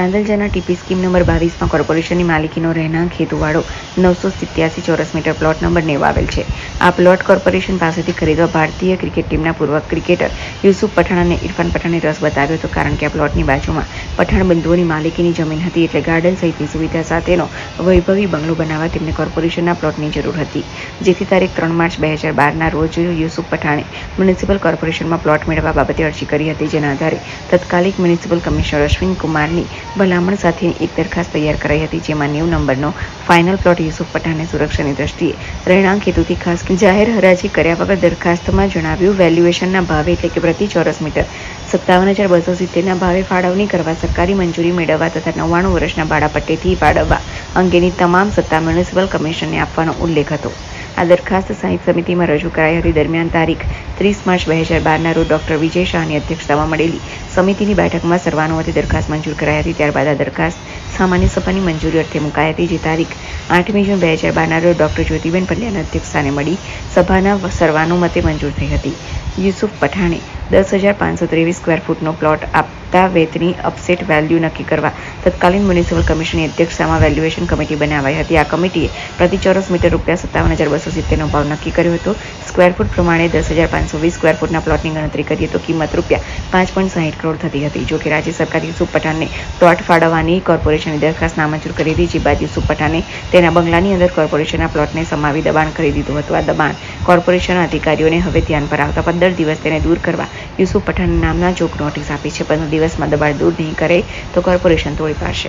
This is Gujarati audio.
તાંદલજાના ટીપી સ્કીમ નંબર બાવીસમાં કોર્પોરેશનની માલિકીનો રહેણાંક હેતુવાળો નવસો સિત્યાસી ચોરસ મીટર પ્લોટ નંબર નેવું આવેલ છે. આ પ્લોટ કોર્પોરેશન પાસેથી ખરીદવા ભારતીય ક્રિકેટ ટીમના પૂર્વ ક્રિકેટર યુસુફ પઠાણ અને ઇરફાન પઠાણે રસ બતાવ્યો હતો, કારણ કે આ પ્લોટની બાજુમાં પઠાણ બંધુઓની માલિકીની જમીન હતી એટલે ગાર્ડન સહિતની સુવિધા સાથેનો વૈભવી બંગલો બનાવવા તેમને કોર્પોરેશનના પ્લોટની જરૂર હતી. જેથી તારીખ ત્રણ માર્ચ બે હજાર બારના રોજ યુસુફ પઠાણે મ્યુનિસિપલ કોર્પોરેશનમાં પ્લોટ મેળવવા બાબતે અરજી કરી હતી. જેના આધારે તત્કાલિક મ્યુનિસિપલ કમિશનર અશ્વિન કુમારની ભલામણ સાથે એક દરખાસ્ત તૈયાર કરાઈ હતી, જેમાં નેવ નંબરનો ફાઇનલ પ્લોટ યુસુફ પઠાણને સુરક્ષાની દ્રષ્ટિએ રહેણાંક હેતુથી ખાસ જાહેર હરાજી કર્યા વગર દરખાસ્તમાં જણાવ્યું વેલ્યુએશનના ભાવે એટલે કે પ્રતિ ચોરસ મીટર સત્તાવન હજાર બસો સિત્તેરના ભાવે ફાળવણી કરવા સરકારી મંજૂરી મેળવવા તથા નવ્વાણું વર્ષના ભાડાપટ્ટેથી ફાળવવા અંગેની તમામ સત્તા મ્યુનિસિપલ કમિશનને આપવાનો ઉલ્લેખ હતો. આ દરખાસ્ત સાહિત્ય સમિતિમાં રજૂ કરાઈ હતી. દરમિયાન તારીખ ત્રીસ માર્ચ બે હજાર બારના રોજ ડોક્ટર વિજય શાહની અધ્યક્ષતામાં મળેલી સમિતિની બેઠકમાં સર્વાનુમતે દરખાસ્ત મંજૂર કરાઈ હતી. ત્યારબાદ આ દરખાસ્ત સામાન્ય સભાની મંજૂરી અર્થે મુકાઈ હતી, જે તારીખ આઠમી જૂન બે હજાર બારના રોજ ડોક્ટર જ્યોતિબેન પલ્યાના અધ્યક્ષસ્થાને મળી સભાના સર્વાનુમતે મંજૂર થઈ હતી. યુસુફ પઠાણે દસ હજાર પાંચસો ત્રેવીસ સ્ક્વેર ફૂટનો પ્લોટ આપતા વેતની અપસેટ વેલ્યુ નક્કી કરવા તત્કાલીન મ્યુનિસિપલ કમિશનની અધ્યક્ષતામાં વેલ્યુએશન કમિટી બનાવાઈ હતી. આ કમિટીએ પ્રતિ ચોરસ મીટર રૂપિયા સત્તાવન હજાર બસો સિત્તેરનો ભાવ નક્કી કર્યો હતો. સ્ક્વેર ફૂટ પ્રમાણે દસ હજાર પાંચસો વીસ સ્ક્વેર ફૂટના પ્લોટની ગણતરી કરીએ તો કિંમત રૂપિયા પાંચ પોઈન્ટ સાહીઠ કરોડ થતી હતી. જો કે રાજ્ય સરકાર યુસુફ પઠાણને પ્લોટ ફાળવવાની કોર્પોરેશનની દરખાસ્ત નામંજૂર કરી હતી જે બાદ યુસુફ પઠાણે તેના બંગલાની અંદર કોર્પોરેશનના પ્લોટને સમાવી દબાણ કરી દીધું હતું. આ દબાણ કોર્પોરેશનના અધિકારીઓને હવે ધ્યાન પર આવતા પંદર દિવસ તેને દૂર કરવા યુસુફ પઠાણ નામના ચોક નોટિસ આપી છે. પંદર દિવસમાં દબાણ દૂર નહીં કરે તો કોર્પોરેશન તોડી পরিপাশে